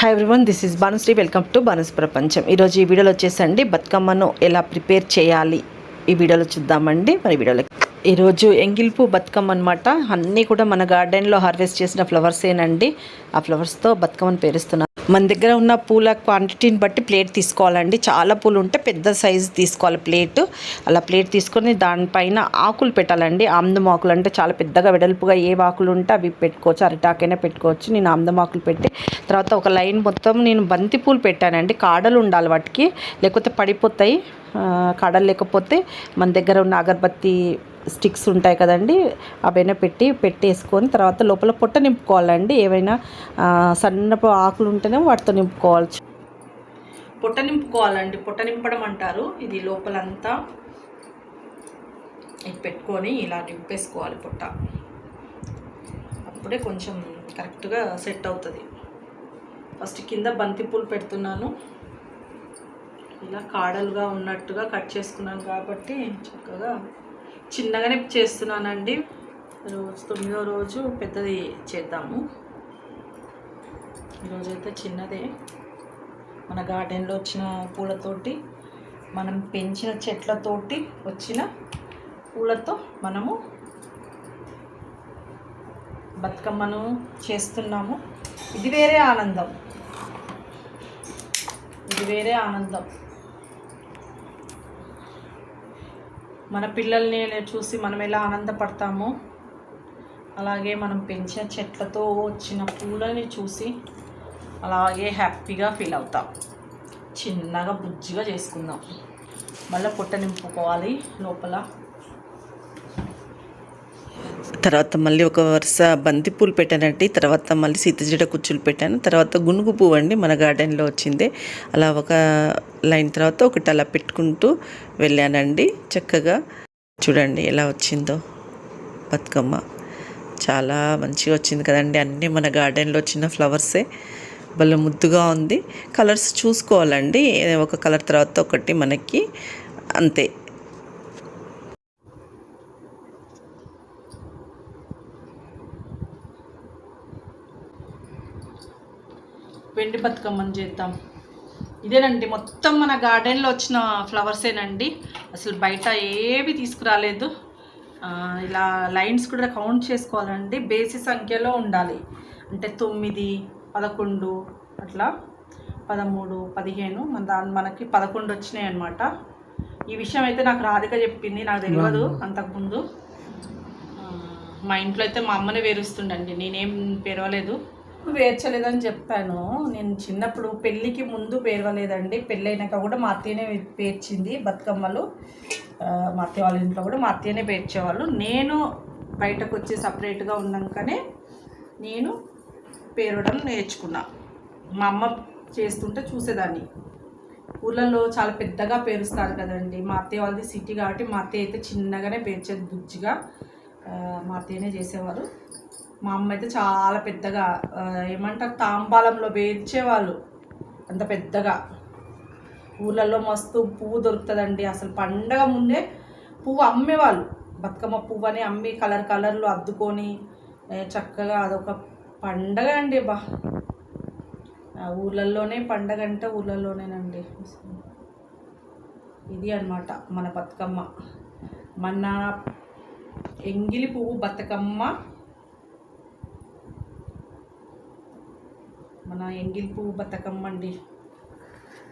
Hi everyone this is Banushri welcome to Banu's ప్రపంచం ఈరోజు ఈ వీడియోలో వచ్చేసండి బతుకమ్మను ఎలా ప్రిపేర్ చేయాలి? ఈ వీడియోలో చూద్దామండి. మరి వీడియోలో ఈరోజు ఎంగిల్పు బతుకమ్మ అనమాట అన్నీ కూడా మన గార్డెన్లో హార్వెస్ట్ చేసిన ఫ్లవర్సేనండి. ఆ ఫ్లవర్స్తో బతుకమ్మను పేరుస్తున్నాను మన దగ్గర ఉన్న పూల క్వాంటిటీని బట్టి ప్లేట్ తీసుకోవాలండి. చాలా పూలు ఉంటే పెద్ద సైజు తీసుకోవాలి ప్లేట్ అలా ప్లేట్ తీసుకొని దానిపైన ఆకులు పెట్టాలండి. ఆమ్దం ఆకులు అంటే చాలా పెద్దగా వెడల్పుగా ఏ ఆకులు ఉంటే అవి పెట్టుకోవచ్చు. అరిటాకైనా పెట్టుకోవచ్చు. నేను ఆమ్దం ఆకులు పెట్టి తర్వాత ఒక లైన్ మొత్తం నేను బంతి పూలు పెట్టానండి. కాడలు ఉండాలి వాటికి. లేకపోతే పడిపోతాయి. కాడలు లేకపోతే మన దగ్గర ఉన్న అగరబత్తి స్టిక్స్ ఉంటాయి కదండి అవైనా పెట్టి పెట్టేసుకొని తర్వాత లోపల పొట్ట నింపుకోవాలండి. ఏవైనా సన్నపు ఆకులు ఉంటేనే వాటితో నింపుకోవాలి పొట్ట నింపుకోవాలండి. పొట్ట నింపడం అంటారు. ఇది లోపలంతా ఇది పెట్టుకొని ఇలా నింపేసుకోవాలి పొట్ట. అప్పుడే కొంచెం కరెక్ట్గా సెట్ అవుతుంది. ఫస్ట్ కింద బంతిపూలు పెడుతున్నాను. ఇలా కాడలుగా ఉన్నట్టుగా కట్ చేసుకున్నాను కాబట్టి చక్కగా చిన్నగానే చేస్తున్నానండి. రోజు తొమ్మిదో రోజు పెద్దది చేద్దాము. ఈరోజైతే చిన్నదే. మన గార్డెన్లో వచ్చిన పూలతోటి మనం పెంచిన చెట్లతోటి వచ్చిన పూలతో మనము బతుకమ్మను చేస్తున్నాము. ఇది వేరే ఆనందం. ఇది వేరే ఆనందం. మన పిల్లల్ని చూసి మనం ఎలా ఆనందపడతామో అలాగే మనం పెంచిన చెట్లతో వచ్చిన పూలని చూసి అలాగే హ్యాపీగా ఫీల్ అవుతాం. చిన్నగా బుజ్జిగా చేసుకుందాం. మళ్ళీ పొట్ట నింపుకోవాలి లోపల. తర్వాత మళ్ళీ ఒక వరుస బంతి పూలు పెట్టానండి. తర్వాత మళ్ళీ సీతజడ కుచ్చులు పెట్టాను. తర్వాత గునుగు పువ్వు అండి మన గార్డెన్లో వచ్చింది. అలా ఒక లైన్ తర్వాత ఒకటి అలా పెట్టుకుంటూ వెళ్ళానండి. చక్కగా చూడండి ఎలా వచ్చిందో బతుకమ్మ. చాలా మంచిగా వచ్చింది కదండి. అన్నీ మన గార్డెన్లో వచ్చిన ఫ్లవర్సే. భలే ముద్దుగా ఉంది. కలర్స్ చూసుకోవాలండి. ఒక కలర్ తర్వాత ఒకటి మనకి అంతే. వెండి బతుకమ్మని చేద్దాం. ఇదేనండి మొత్తం మన గార్డెన్లో వచ్చిన ఫ్లవర్సేనండి అసలు బయట ఏవి తీసుకురాలేదు. ఇలా లైన్స్ కూడా కౌంట్ చేసుకోవాలండి. బేసి సంఖ్యలో ఉండాలి. అంటే తొమ్మిది పదకొండు అట్లా పదమూడు పదిహేను మన దాని మనకి పదకొండు వచ్చినాయి అనమాట ఈ విషయం అయితే నాకు రాధిక చెప్పింది నాకు తెలియదు అంతకుముందు. మా ఇంట్లో అయితే మా అమ్మనే వేరుస్తుండండి. నేనేం పేరవలేదు. పేర్చలేదని చెప్పాను. నేను చిన్నప్పుడు పెళ్ళికి ముందు పేర్వలేదండి. పెళ్ళైనాక కూడా మా అత్తయ్యనే పేర్చింది బతుకమ్మలు. మా అత్తయ్య వాళ్ళ ఇంట్లో కూడా మా అత్తయ్యనే పేర్చేవాళ్ళు. నేను బయటకు వచ్చి సపరేట్గా ఉన్నాకనే నేను పేరవడం నేర్చుకున్నా. మా అమ్మ చేస్తుంటే చూసేదాన్ని. ఊళ్ళల్లో చాలా పెద్దగా పేరుస్తారు కదండి. మా అత్తయ్య వాళ్ళది సిటీ కాబట్టి మా అత్తయ్య అయితే చిన్నగానే పేర్చేది బుజ్జిగా. మా అత్తయ్యనే చేసేవారు. మా అమ్మ అయితే చాలా పెద్దగా ఏమంటారు తాంబాలంలో పేర్చేవాళ్ళు అంత పెద్దగా. ఊళ్ళల్లో మస్తు పువ్వు దొరుకుతుందండి. అసలు పండగ ముందే పువ్వు అమ్మేవాళ్ళు. బతుకమ్మ పువ్వు అని అమ్మి కలర్ కలర్లు అద్దుకొని చక్కగా అదొక పండగ అండి బా. ఊళ్ళల్లోనే పండగ అంటే ఊళ్ళల్లోనేనండి ఇది అన్నమాట మన బతుకమ్మ. మన ఎంగిలి పువ్వు బతుకమ్మ మన ఎంగిల్పు పువ్వు బతుకమ్మ అండి.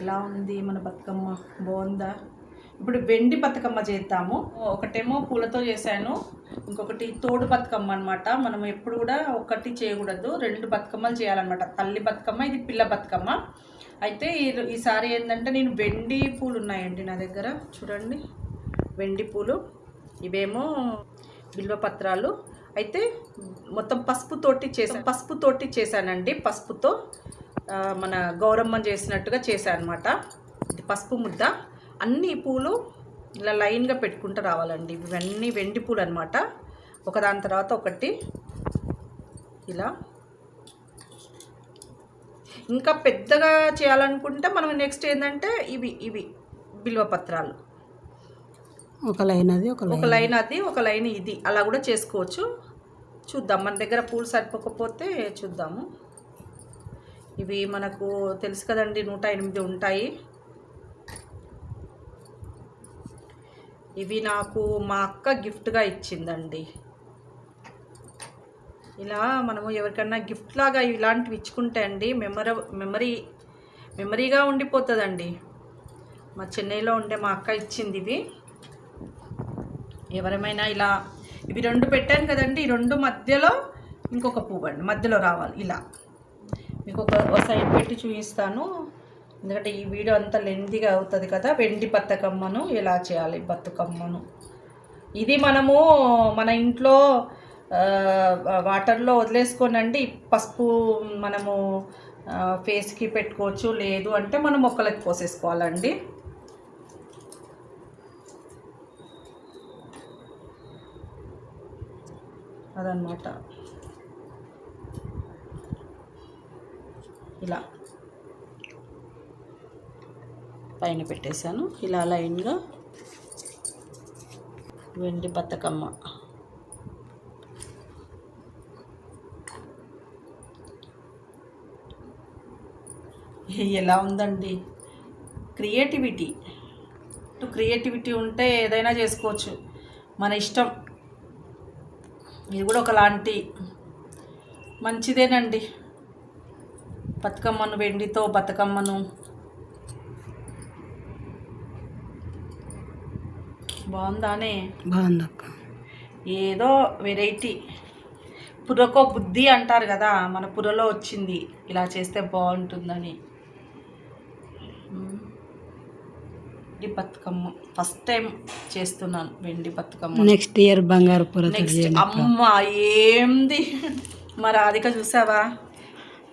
ఎలా ఉంది మన బతుకమ్మ? బాగుందా? ఇప్పుడు వెండి బతుకమ్మ చేద్దాము. ఒకటేమో పూలతో చేశాను. ఇంకొకటి తోడు బతుకమ్మ అనమాట మనం ఎప్పుడు కూడా ఒకటి చేయకూడదు. రెండు బతుకమ్మలు చేయాలన్నమాట. తల్లి బతుకమ్మ ఇది పిల్ల బతుకమ్మ. అయితే ఈసారి ఏంటంటే నేను వెండి పూలు ఉన్నాయండి నా దగ్గర. చూడండి. వెండి పూలు. ఇవేమో బిల్వ పత్రాలు. అయితే మొత్తం పసుపుతోటి చేసా పసుపుతోటి చేశానండి. పసుపుతో మన గౌరమ్మ చేసినట్టుగా చేశాను అనమాట ఇది పసుపు ముద్ద. అన్ని పూలు ఇలా లైన్గా పెట్టుకుంటూ రావాలండి. ఇవన్నీ వెండి పూలు అనమాట ఒకదాని తర్వాత ఒకటి. ఇలా. ఇంకా పెద్దగా చేయాలనుకుంటే మనం నెక్స్ట్ ఏంటంటే ఇవి ఇవి. బిల్వ పత్రాలు. ఒక లైన్ అది ఒక లైన్ అది ఒక లైన్ ఇది. అలా కూడా చేసుకోవచ్చు. చూద్దాం. మన దగ్గర పూలు సరిపోకపోతే చూద్దాము. ఇవి మనకు తెలుసు కదండి నూట ఎనిమిది ఉంటాయి. ఇవి నాకు మా అక్క గిఫ్ట్గా ఇచ్చిందండి. ఇలా మనము ఎవరికన్నా గిఫ్ట్ లాగా ఇలాంటివి ఇచ్చుకుంటే అండి మెమర మెమరీ మెమరీగా ఉండిపోతుందండి. మా చెన్నైలో ఉండే మా అక్క ఇచ్చింది ఇవి. ఎవరమైనా ఇలా ఇవి రెండు పెట్టాను కదండి ఈ రెండు మధ్యలో ఇంకొక పువ్వు అండి మధ్యలో రావాలి ఇలా. మీకు ఒక సైడ్ పెట్టి చూపిస్తాను. ఎందుకంటే ఈ వీడియో అంతా లెందిగా అవుతుంది కదా వెండి బతుకమ్మను ఎలా చేయాలి బతుకమ్మను ఇది మనము మన ఇంట్లో వాటర్లో వదిలేసుకోనండి పసుపు మనము ఫేస్కి పెట్టుకోవచ్చు లేదు అంటే మనం మొక్కలకి పోసేసుకోవాలండి అదనమాట ఇలా పైన పెట్టేశాను. ఇలా లైన్గా వెండి బతుకమ్మ ఎలా ఉందండి? క్రియేటివిటీ. క్రియేటివిటీ ఉంటే ఏదైనా చేసుకోవచ్చు. మన ఇష్టం. ఇది కూడా ఒకలాంటి మంచిదేనండి. బతుకమ్మను వెండితో బతుకమ్మను. బాగుందానే? బాగుంది అక్క ఏదో వెరైటీ. పురకో బుద్ధి అంటారు కదా మన పురలో వచ్చింది. ఇలా చేస్తే బాగుంటుందని. ఈ బతుకమ్మ. ఫస్ట్ టైం చేస్తున్నాను వెండి బతుకమ్మ. నెక్స్ట్ ఇయర్ బంగారు నెక్స్ట్ అమ్మ ఏంది? మరి రాధిక చూసావా?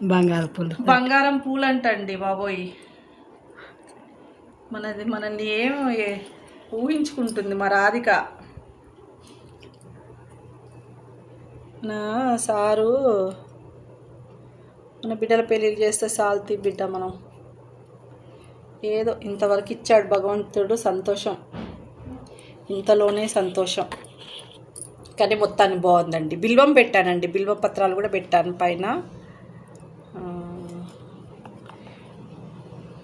బంగారు పూలు. బంగారం పూలు అంటండి బాబోయ్. మనది మనల్ని ఏం ఏ- ఊహించుకుంటుంది మా రాధిక. నా సారు మన బిడ్డల పెళ్ళిళ్ళు చేస్తే సాల్తీ బిడ్డ మనం. ఏదో ఇంతవరకు ఇచ్చాడు భగవంతుడు సంతోషం. ఇంతలోనే సంతోషం. కానీ మొత్తాన్ని బాగుందండి. బిల్వం పెట్టానండి. బిల్వ పత్రాలు కూడా పెట్టాను పైన.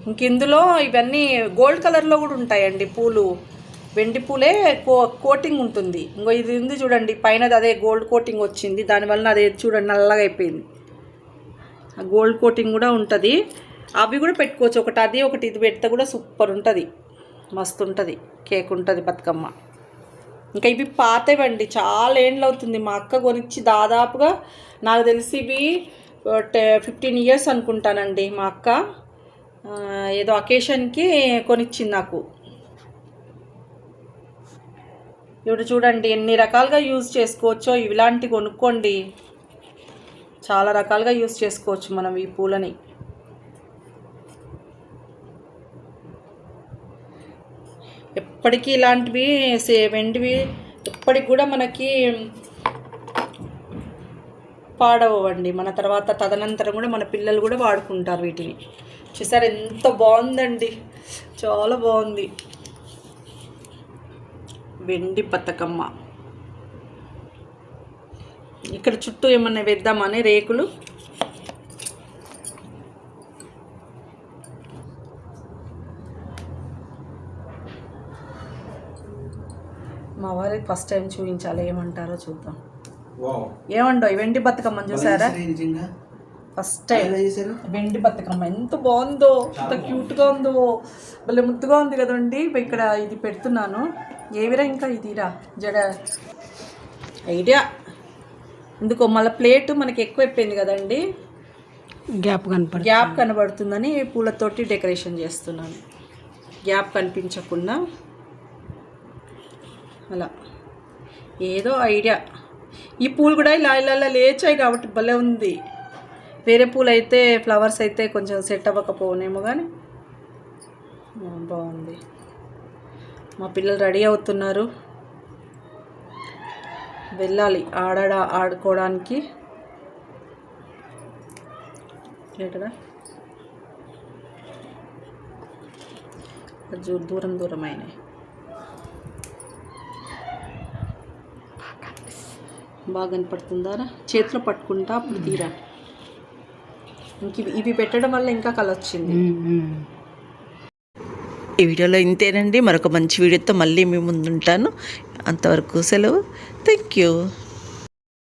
ఇంకెందులో ఇవన్నీ గోల్డ్ కలర్లో కూడా ఉంటాయండి పూలు. వెండి పూలే కో కోటింగ్ ఉంటుంది. ఇంకో ఇది ఉంది చూడండి. పైన అదే గోల్డ్ కోటింగ్ వచ్చింది. దానివల్ల అదే చూడండి నల్లగా అయిపోయింది. ఆ గోల్డ్ కోటింగ్ కూడా ఉంటుంది. అవి కూడా పెట్టుకోవచ్చు. ఒకటి అది ఒకటి ఇది పెడితే కూడా సూపర్ ఉంటుంది. మస్తు ఉంటుంది. కేక్ ఉంటుంది బతుకమ్మ. ఇంకా ఇవి పాతవండి. చాలా ఏండ్లు అవుతుంది. మా అక్క కొనిచ్చి దాదాపుగా నాకు తెలిసి ఇవి ఫిఫ్టీన్ ఇయర్స్ అనుకుంటానండి మా అక్క. ఏదో అకేషన్కి కొనిచ్చింది నాకు. ఇప్పుడు చూడండి ఎన్ని రకాలుగా యూజ్ చేసుకోవచ్చో ఇలాంటి కొనుక్కోండి. చాలా రకాలుగా యూజ్ చేసుకోవచ్చు మనం ఈ పూలని. ఎప్పటికీ ఇలాంటివి వెండివి ఎప్పటికి కూడా మనకి పాడవండి మన తర్వాత తదనంతరం కూడా మన పిల్లలు కూడా వాడుకుంటారు వీటిని. చూసారు ఎంత బాగుందండి. చాలా బాగుంది. వెండి బతుకమ్మ ఇక్కడ చుట్టూ ఏమన్నా వేద్దామని రేకులు? వారికి ఫస్ట్ టైం చూపించాలి ఏమంటారో చూద్దాం. వావ్. ఏమండో ఈ వెండి బతుకమ్మని చూసారా? ఫస్ట్ టైం వెండి బతుకమ్మ ఎంత బాగుందో ఎంత క్యూట్గా ఉందో భలే ముద్దుగా ఉంది కదండి. ఇక్కడ ఇది పెడుతున్నాను. ఏవిరా ఇంకా ఇదిరా? జడ. ఐడియా ఎందుకో మళ్ళీ ప్లేట్ మనకి ఎక్కువైపోయింది కదండి. గ్యాప్ కనపడ గ్యాప్ కనబడుతుందని పూలతోటి డెకరేషన్ చేస్తున్నాను. గ్యాప్ కనిపించకుండా. అలా. ఏదో ఐడియా. ఈ పూలు కూడా ఇలా ఇలా ఇలా లేచాయి కాబట్టి భలే ఉంది. వేరే పూలు అయితే ఫ్లవర్స్ అయితే కొంచెం సెట్ అవ్వకపోనేమో కానీ బాగుంది. మా పిల్లలు రెడీ అవుతున్నారు. వెళ్ళాలి ఆడ ఆడుకోవడానికి. ఏంటదా? దూరం దూరం అయినాయి బాగా కనపడుతుందారా? చేతిలో పట్టుకుంటా అప్పుడు తీరా. ఇంక ఇవి- పెట్టడం వల్ల ఇంకా కళ వచ్చింది. ఈ వీడియోలో ఇంతేనండి. మరొక మంచి వీడియోతో మళ్ళీ మీ ముందుంటాను. అంతవరకు సెలవు. Thank you.